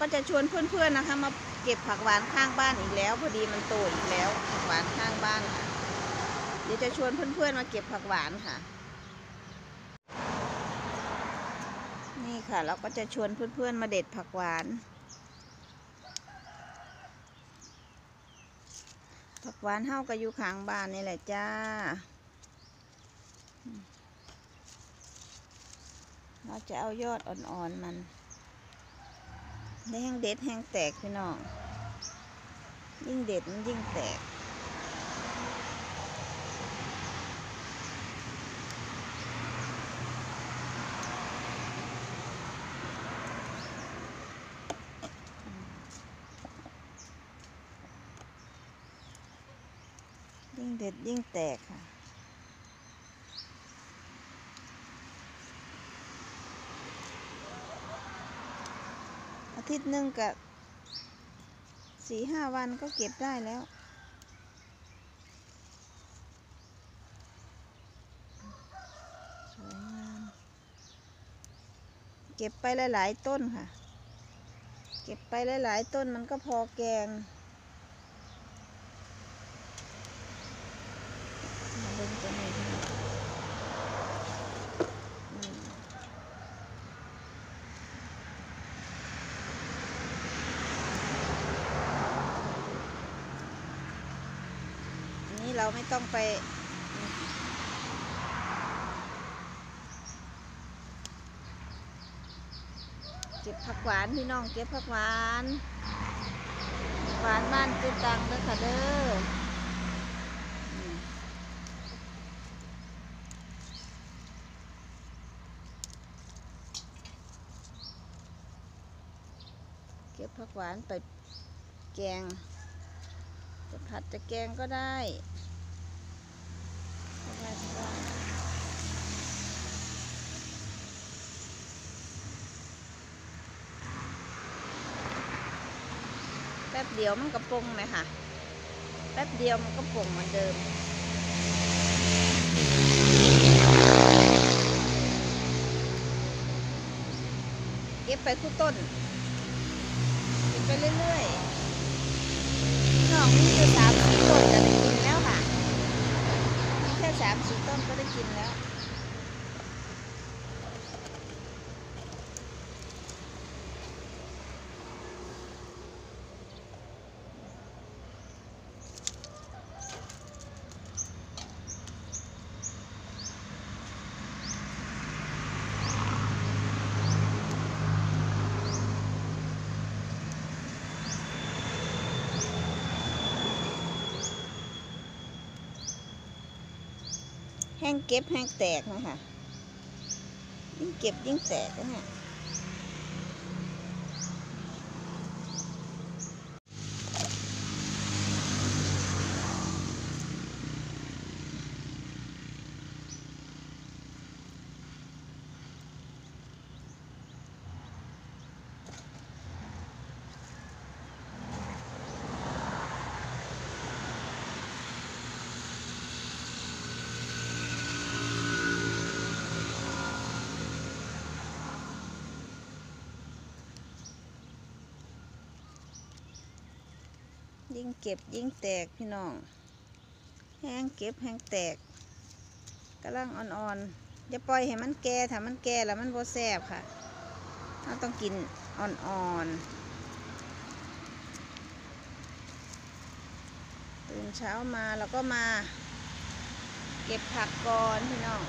ก็จะชวนเพื่อนๆนะคะ มาเก็บผักหวานข้างบ้านอีกแล้ว พอดีมันโตอีกแล้วผักหวานข้างบ้านค่ะ เดี๋ยวจะชวนเพื่อนๆมาเก็บผักหวานค่ะ นี่ค่ะ เราก็จะชวนเพื่อนๆมาเด็ดผักหวานผักหวานเฮาก็อยู่ข้างบ้านนี่แหละจ้า เราจะเอายอดอ่อนๆมัน ได้แห้งเด็ดแห้งแตกพี่น้อง ยิ่งเด็ดมันยิ่งแตกยิ่งเด็ดยิ่งแตกค่ะ ทิตย์หนึ่งกับสี่ห้าวันก็เก็บได้แล้ว สวยงาม เก็บไปหลาย ๆ ต้นค่ะ เก็บไปหลาย ๆ ต้นมันก็พอแกง มาเบิ่งตัวนี้พี่น้องอืมอันนี้เราไม่ ต้องไปเก็บผักหวานพี่น้องเก็บผักหวานผักหวานบ้านเจ๊ตังเด้อค่ะเด้อเก็บผักหวานไปแกง จะผัดจะแกงก็ได้ก็ได้ก็ได้ แป๊บ เดียวมันก็ปรุงเลยค่ะ แป๊บเดียวมันก็ปรุงเหมือนเดิม เก็บไปคู่ต้นเก็บไปเรื่อยๆน้องมีแค่สามสี่ต้นก็ได้กินแล้วค่ะ มีแค่สามสี่ต้นก็ได้กินแล้ว แห้งเก็บแห้งแตกนะคะยิ่งเก็บยิ่งแตกนะฮะ ยิ่งเก็บยิ่งแตกพี่น้อง แห้งเก็บแห้งแตกกำลังอ่อนๆอย่าปล่อยให้มันแก่ถ้ามันแก่แล้วมันโบแซบค่ะเราต้องกินอ่อนๆตื่นเช้ามาเราก็มา เก็บผักก่อนพี่น้อง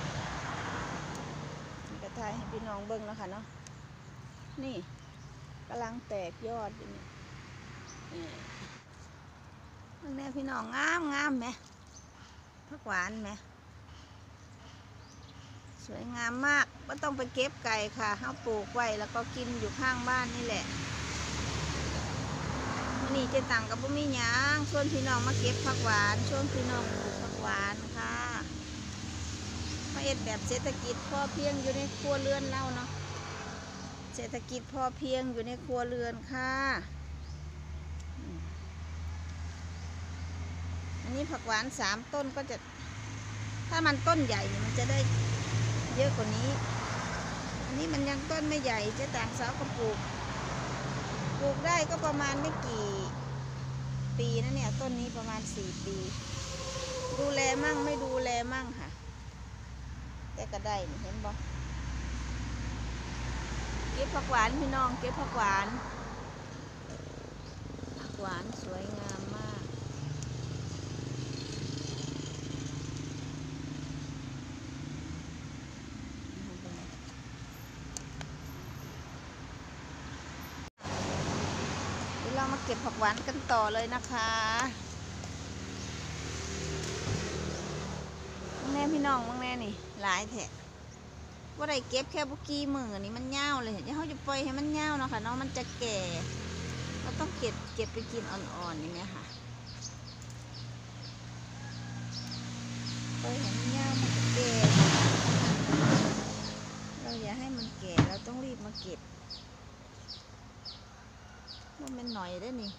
กระทายให้พี่น้องเบิ้งแล้วค่ะเนาะนี่กำลังแตกยอดอยู่นี่ มึงแน่พี่น้องงามงามไหมผักหวานไหมสวยงามมากไม่ต้องไปเก็บไก่ค่ะเฮาปลูกไว้แล้วก็กินอยู่ข้างบ้านนี่แหละวันนี้จะตังกับพ่มีหยางชวนพี่น้องมาเก็บผักหวานชวนพี่น้องปลูกผักหวานค่ะมาเอ็ดแบบเศรษฐกิจพ่อเพียงอยู่ในครัวเรือนเราเนาะเศรษฐกิจพ่อเพียงอยู่ในครัวเรือนค่ะ นี้ผักหวานสามต้นก็จะ ถ้ามันต้นใหญ่มันจะได้เยอะกว่านี้ อันนี้มันยังต้นไม่ใหญ่จ๊ต่างสาวก็ปลูก ปลูกได้ก็ประมาณไม่กี่ ปีนะเนี่ย ต้นนี้ประมาณสี่ปี ดูแลมั่งไม่ดูแลมั่งค่ะ แต่ก็ได้เห็นบ่เก็บผักหวานพี่น้องเก็บผักหวานผักหวานสวยงามมาก เดี๋ยวเรามาเก็บผักหวานกันต่อเลยนะคะมังแน่พี่น้องมังแน่นี่หลายแทะว่าได้เก็บแค่บุกี้มือนี่มันเน่าเลยเดี๋ยวเขาจะปล่อยให้มันเน่าเนาะค่ะเนาะมันจะแก่เราต้องเก็บเก็บไปกินอ่อนๆอย่างเงี้ยค่ะปล่อยให้มันเน่ามันจะแก่เราอย่าให้มันแก่เราต้องรีบมาเก็บ มันเป็นหน่อยได้นี่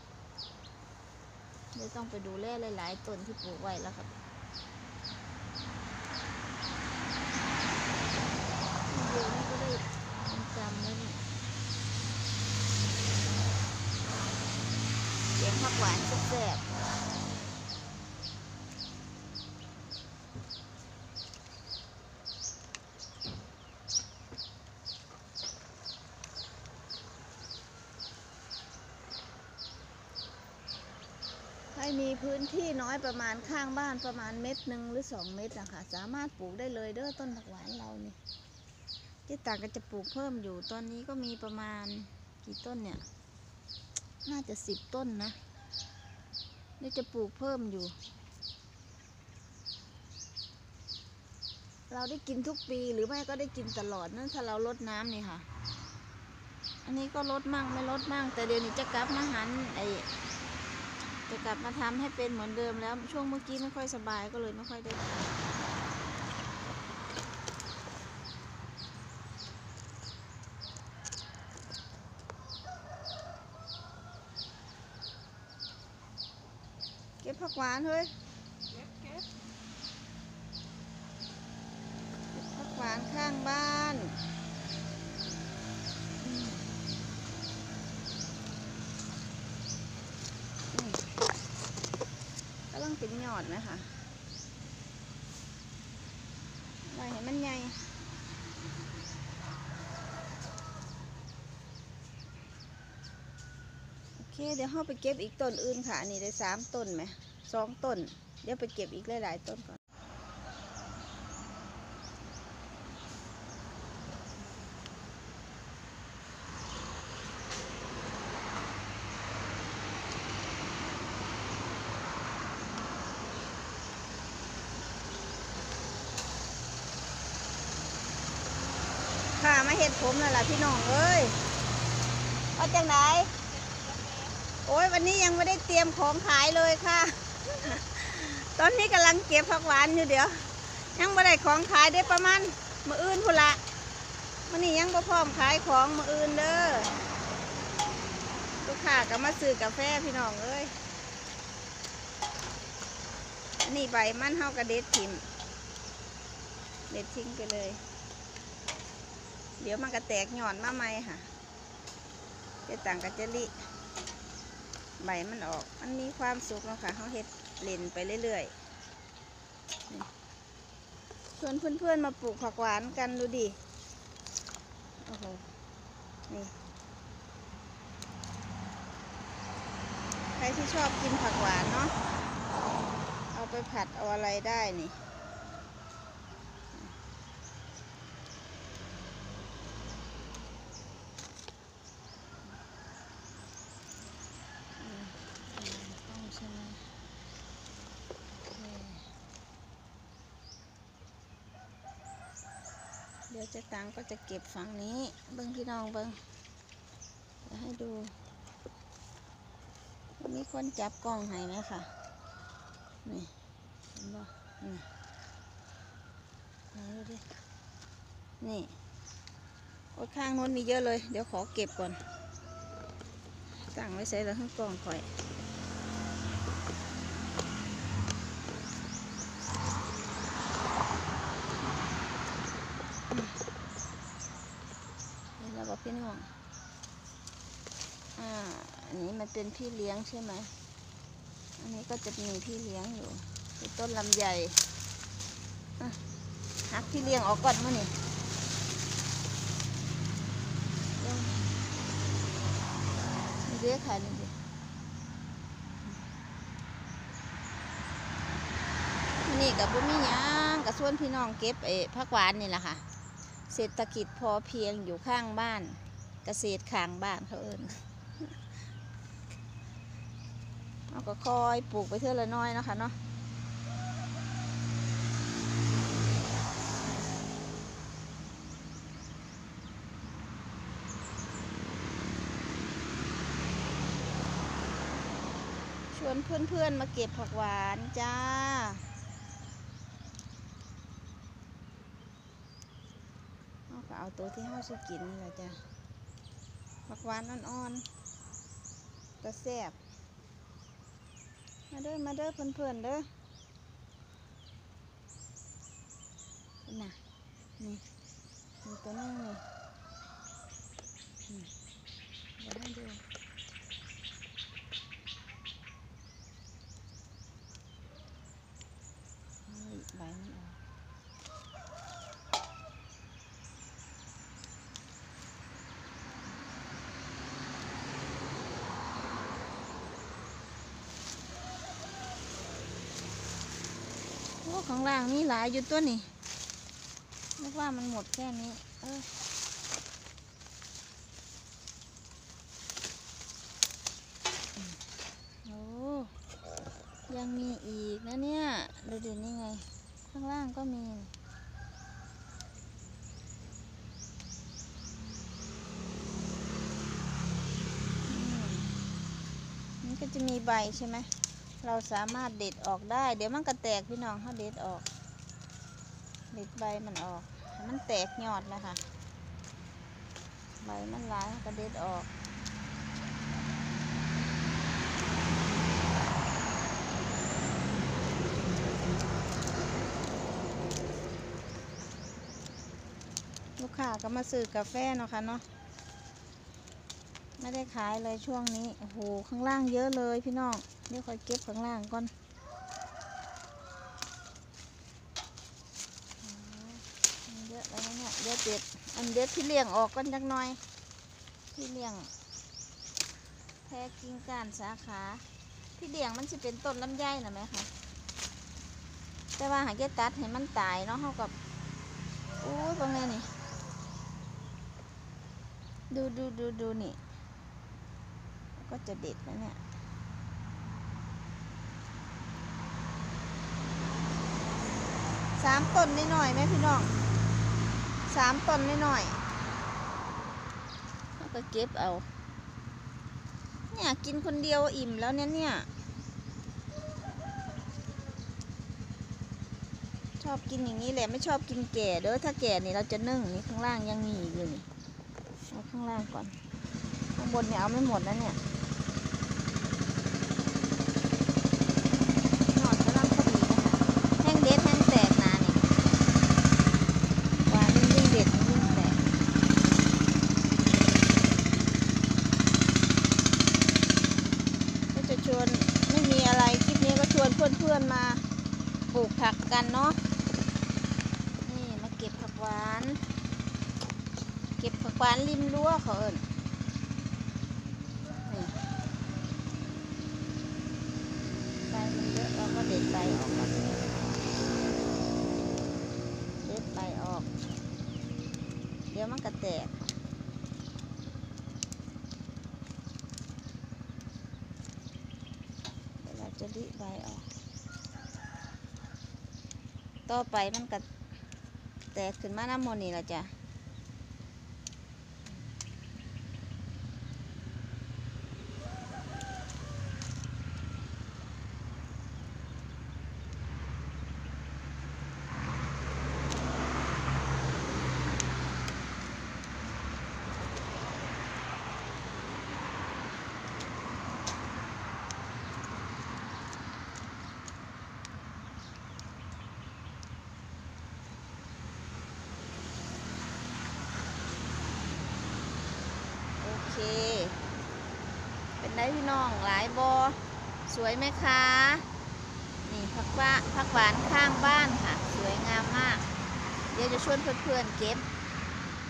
เดี๋ยวต้องไปดูแลหลาย ๆต้นที่ปลูกไว้แล้วครับเดี๋ยวนี้ก็ได้จำแล้วนี่เสียงผักหวานแซ่บๆ ให้มีพื้นที่น้อยประมาณข้างบ้านประมาณเม็ดหนึ่งหรือสองเม็ดนะคะสามารถปลูกได้เลยเด้อต้นผักหวานเรานี่ที่ตางก็จะปลูกเพิ่มอยู่ตอนนี้ก็มีประมาณกี่ต้นเนี่ย น่าจะสิบต้นนะนี่จะปลูกเพิ่มอยู่ เราได้กินทุกปีหรือไม่ก็ได้กินตลอดนั่นถ้าเราลดน้ำนี่ค่ะ อันนี้ก็ลดมั่งไม่ลดมั่งแต่เดี๋ยวนี้จะกลับมาหันไอ จะกลับมาทำให้เป็นเหมือนเดิมแล้วช่วงเมื่อกี้ไม่ค่อยสบายก็เลยไม่ค่อยได้ทำเก็บผักหวานเฮ้ย เก็บเก็บ ผักหวานข้างบ้านอืมนี่ กำลังเป็นยอดไหมคะไว้ให้มันใหญ่โอเค เดี๋ยวเราไปเก็บอีกต้นอื่นค่ะ อันนี้ได้สามต้นไหมสองต้น เดี๋ยวไปเก็บอีกหลายๆต้นก่อน มาเห็ดผมนั่นแหละพี่น้องเอ้ยเอาจังไหนโอ้ยวันนี้ยังไม่ได้เตรียมของขายเลยค่ะ ตอนนี้กำลังเก็บผักหวานอยู่เดี๋ยว ยังไม่ได้ของขายได้ประมาณมืออื่นพุละมันนี้ยังบ่พร้อมขายของมืออื่นเด้อลูกค้าก็มาซื้อกาแฟพี่น้องเอ้ยอันนี้ใบมันเฮากระเด็ดทิมเด็ดทิ้งไปเลย เดี๋ยวมันก็แตกหย่อนมาใหม่ค่ะจะต่างกับจะลิใบมันออก มันมีความสุขเนาะค่ะเขาเฮ็ดเล่นไปเรื่อยๆชวนเพื่อนๆมาปลูกผักหวานกันดูดิ โอ้โห นี่ ใครที่ชอบกินผักหวานเนาะ เอาไปผัดเอาอะไรได้นี่ ต้องใช่ไหมโอเคเดี๋ยวจะตังก็จะเก็บฝั่งนี้ เบิ้งพี่น้องเบิ้งจะให้ดู มีคนจับกล้องให้ไหมค่ะ นี่เห็นบ่นี่นดูดิ นี่โอ้ข้างโน้นมีเยอะเลย เดี๋ยวขอเก็บก่อน ตั้งไว้ใส่แล้วข้างกล้องข่อย นี่แล้วก็ พี่น้อง อ่า อันนี้มันเป็นพี่เลี้ยงใช่ไหม อันนี้ก็จะมีพี่เลี้ยงอยู่คือต้นลำไยอ่หักพี่เลี้ยงออกก่อนมั้นี่เดี๋ยวนี่เรียกขายนี่ดินี่กับบุ้มีหยังกับส่วนพี่น้องเก็บเออผักหวานนี่แหละค่ะ เศรษฐกิจพอเพียงอยู่ข้างบ้าน เกษตรข้างบ้านเขาเอิญเราก็คอยปลูกไปเท่าละน้อยนะคะเนาะชวนเพื่อนๆมาเก็บผักหวานจ้า เอาตัวที่เฮาสิกินนี่แหละจ้ะผักหวานอ่อนๆกระแซบมาเด้อมาเด้อเพื่อนๆเด้อน่ะนี่มีตัวนึงนี่เดี๋ยวให้ดูนี่ใบมันออก โอ้ของล่างนี่หลายอยู่ตัวนี่นึกว่ามันหมดแค่นี้ เออโอ้ยังมีอีกนะเนี่ย ดูดินี่ไง ข้างล่างก็มีนี่ก็จะมีใบใช่ไหม เราสามารถเด็ดออกได้ เดี๋ยวมันก็แตกพี่น้องเขาเด็ดออก เด็ดใบมันออก มันแตกยอดนะคะใบมันร้ายก็เด็ดออกลูกค้าก็มาซื้อกาแฟเนาะค่ะเนาะไม่ได้ขายเลยช่วงนี้ โอ้โห ข้างล่างเยอะเลยพี่น้อง ดี๋ยวคอยเก็บข้างล่างก่อนเยอะแล้วนะเนี่ยเดี๋ยวเด็ดอันเด็ดที่เลี้ยงออกก่อนจักหน่อย ที่เลี้ยงแค่กิ่งก้านสาขา ที่เลี้ยงมันจะเป็นต้นลำไยนะไหมคะแต่ว่าหากจะตัดให้มันตายเนาะเท่ากับอู้ยเป็นไงนี่ ดูดูดูดูนี่ ก็จะเด็ดแล้วเนี่ย สามต้นนิดหน่อยไหมพี่น้องสามต้นนิดหน่อยก็เก็บเอา เนี่ยกินคนเดียวอิ่มแล้วเนี่ยเนี่ย ชอบกินอย่างนี้แหละไม่ชอบกินแก่เด้อถ้าแก่นี่เราจะนึ่งนี่ข้างล่างยังมีอีกอยู่นี่เอาข้างล่างก่อน ข้างบนเนี่ยเอาไม่หมดแล้วเนี่ยหนอนกำลังพอดีนะคะแห้งเด็ดแห้งแตกหนานี่หวานยิ่งยิ่งเด็ดยิ่งแตกก็จะชวนไม่มีอะไรคลิปนี้ก็ชวนเพื่อนๆมาปลูกผักกันเนาะนี่มาเก็บผักหวาน เก็บผักหวานริมรั้วเขาเอิญนี่ใบมันเยอะเราก็เด็ดใบออกก่อนเด็ดใบออก เดี๋ยวมันก็แตกเวเราจะดิใบออก ต่อไปมันก็แตกขึ้นมาน้ำมนนี่ละจ้ะายบอสวยไหมคะ นี่ผักบ้าผักหวานข้างบ้านค่ะ สวยงามมาก เดี๋ยวจะชวนเพื่อนๆเก็บ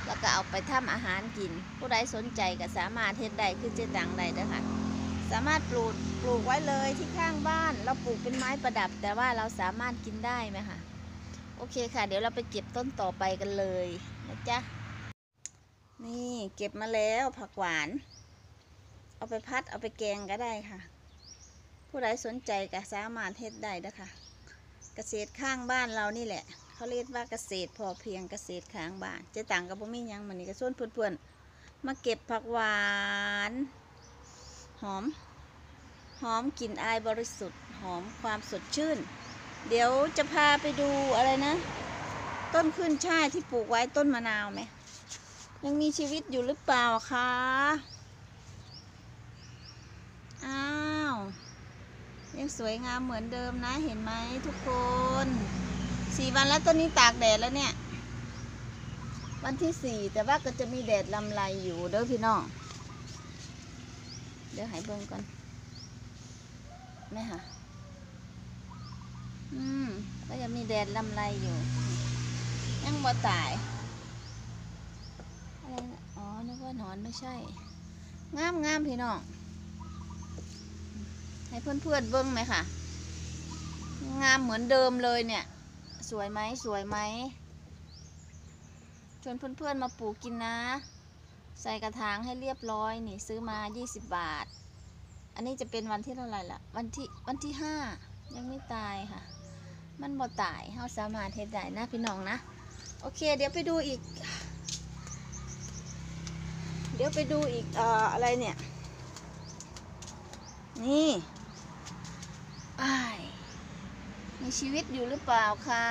แล้วก็เอาไปทำอาหารกิน ผู้ใดสนใจก็สามารถเฮ็ดได้คือเจตังได้เด้ค่ะ สามารถปลูกปลูกไว้เลยที่ข้างบ้าน เราปลูกเป็นไม้ประดับ แต่ว่าเราสามารถกินได้ไหมคะโอเคค่ะ เดี๋ยวเราไปเก็บต้นต่อไปกันเลยนะจ๊ะนี่เก็บมาแล้วผักหวาน เอาไปพัดเอาไปแกงก็ได้ค่ะ ผู้ใดสนใจก็สามารถเฮ็ดได้เด้ค่ะเกษตรข้างบ้านเรานี่แหละ เขาเรียกว่าเกษตรพอเพียงเกษตรข้างบ้านจะต่างกับพ่มีหยังมันนี่ก็ส่วนเพื่อนๆมาเก็บผักหวาน หอม หอมกลิ่นอายบริสุทธิ์ หอมความสดชื่น เดี๋ยวจะพาไปดูอะไรนะ ต้นขึ้นช่ายที่ปลูกไว้ต้นมะนาวไหมยังมีชีวิตอยู่หรือเปล่าคะ อ้าว ยังสวยงามเหมือนเดิมนะ เห็นไหมทุกคนสี่วันแล้วต้นนี้ตากแดดแล้วเนี่ย วันที่สี่แต่ว่าก็จะมีแดดลำไรอยู่เด้อพี่น้อง เดี๋ยวหายเบิ่งก่อนแม่ค่ะอืม ก็จะมีแดดลำไรอยู่ ยังบ่ตาย อะไรนะอ๋อ นึกว่าหนอนไม่ใช่ งามงามพี่น้อง ให้เพื่อนเพื่อนๆเบิ้งไหมค่ะ งามเหมือนเดิมเลยเนี่ย สวยไหมสวยไหมชวนเพื่อนเพื่อนๆมาปลูกกินนะ ใส่กระถางให้เรียบร้อยนี่ซื้อมา 20 บาท อันนี้จะเป็นวันที่เท่าไหร่ละวันที่วันที่ห้ายังไม่ตายค่ะ มันบ่ตายเราสามารถเฮ็ดได้นะพี่น้องนะ โอเค เดี๋ยวไปดูอีก เดี๋ยวไปดูอีกเอ่ออะไรเนี่ย นี่อ้าย มีชีวิตอยู่หรือเปล่าคะ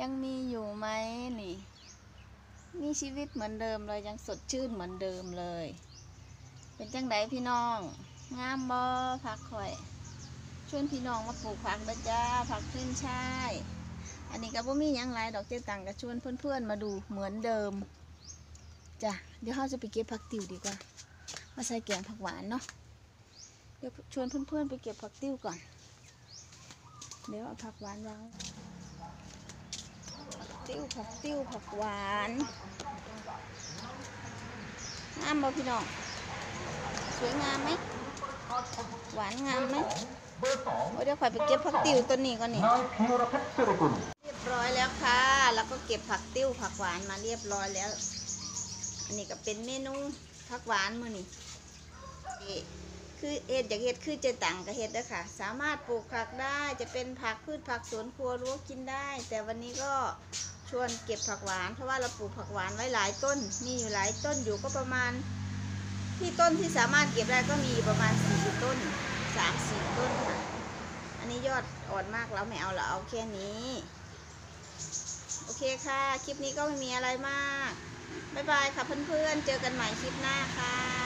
ยังมีอยู่ไหมนี่ มีชีวิตเหมือนเดิมเลยยังสดชื่นเหมือนเดิมเลย เป็นจังไดพี่น้อง งามบ่พักข่อยชวนพี่น้องมาปลูกผักเด้อจ้าผักขึ้นช่ายอันนี้ก็บ่มียังไรดอกเจ๊ตังก็ชวนเพื่อนๆมาดูเหมือนเดิมจ้ะเดี๋ยวเราจะไปเก็บผักติ๋วดีกว่ามาใส่แกงผักหวานเนาะเดี๋ยวชวนเพื่อนๆไปเก็บผักติ้วก่อน เดี๋ยวเอาผักหวานวางติ้วผักติ้วผักหวานงามบ่พี่น้อง สวยงามไหม หวานงามไหมโอ้เดี๋ยวข่อยไปเก็บผักติ้วต้นนี้ก่อนนี่เรียบร้อยแล้วค่ะ แล้วก็เก็บผักติ้วผักหวานมาเรียบร้อยแล้ว อันนี้ก็เป็นเมนูผักหวานมื้อนี้ คือเอ็ดอยากเฮ็ดคือเจตังก็เฮ็ดด้อค่ะ สามารถปลูกผักได้จะเป็นผักพืชผักสวนครัวรั้วกินได้ แต่วันนี้ก็ชวนเก็บผักหวาน เพราะว่าเราปลูกผักหวานไว้หลายต้น มีอยู่หลายต้นอยู่ก็ประมาณ ที่ต้นที่สามารถเก็บได้ก็มีประมาณสี่ต้นสามสี่ต้นค่ะ อันนี้ยอดอ่อนมากแล้วไม่เอาเราเอาแค่นี้ โอเคค่ะ คลิปนี้ก็ไม่มีอะไรมากบ๊ายบายค่ะเพื่อนๆเจอกันใหม่คลิปหน้าค่ะ